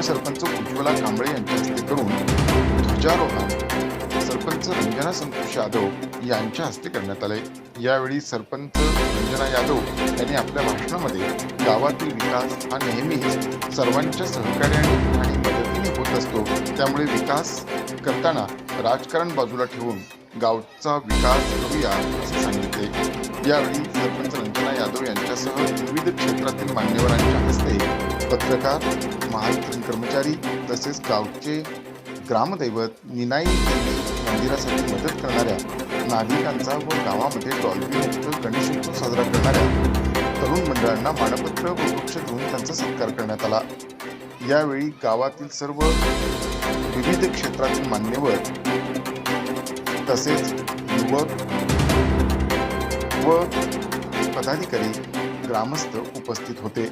उपसरपंच उज्ज्वला कांबळे यांच्या हस्ते करून ध्वजारोहण सरपंच रंजना संतोष यादव यांच्या हस्ते करण्यात आले. यावेळी सरपंच रंजना यादव यांनी आपल्या भाषणामध्ये गावातील विकास हा नेहमी सर्वांच्या सहकार्याने आणि मदतीने होत असतो. त्यामुळे विकास करताना राजकारण बाजूला ठेवून गावचा विकास करूया असे सांगितले. यावेळी सरपंच रंजना यादव यांच्यासह विविध क्षेत्रातील मान्यवरांनी पत्रकार महावितरण कर्मचारी तसेच गावचे ग्रामदैवत निनाई मंदिरासाठी मदत करणाऱ्या नागरिकांचा व गावामध्ये डॉल्बी गणेशोत्सव साजरा करणाऱ्या तरुण मंडळांना मानपत्र व वृक्ष देऊन त्यांचा सत्कार करण्यात आला. यावेळी गावातील सर्व विविध क्षेत्रातील मान्यवर तसेच युवक व पदाधिकारी ग्रामस्थ उपस्थित होते.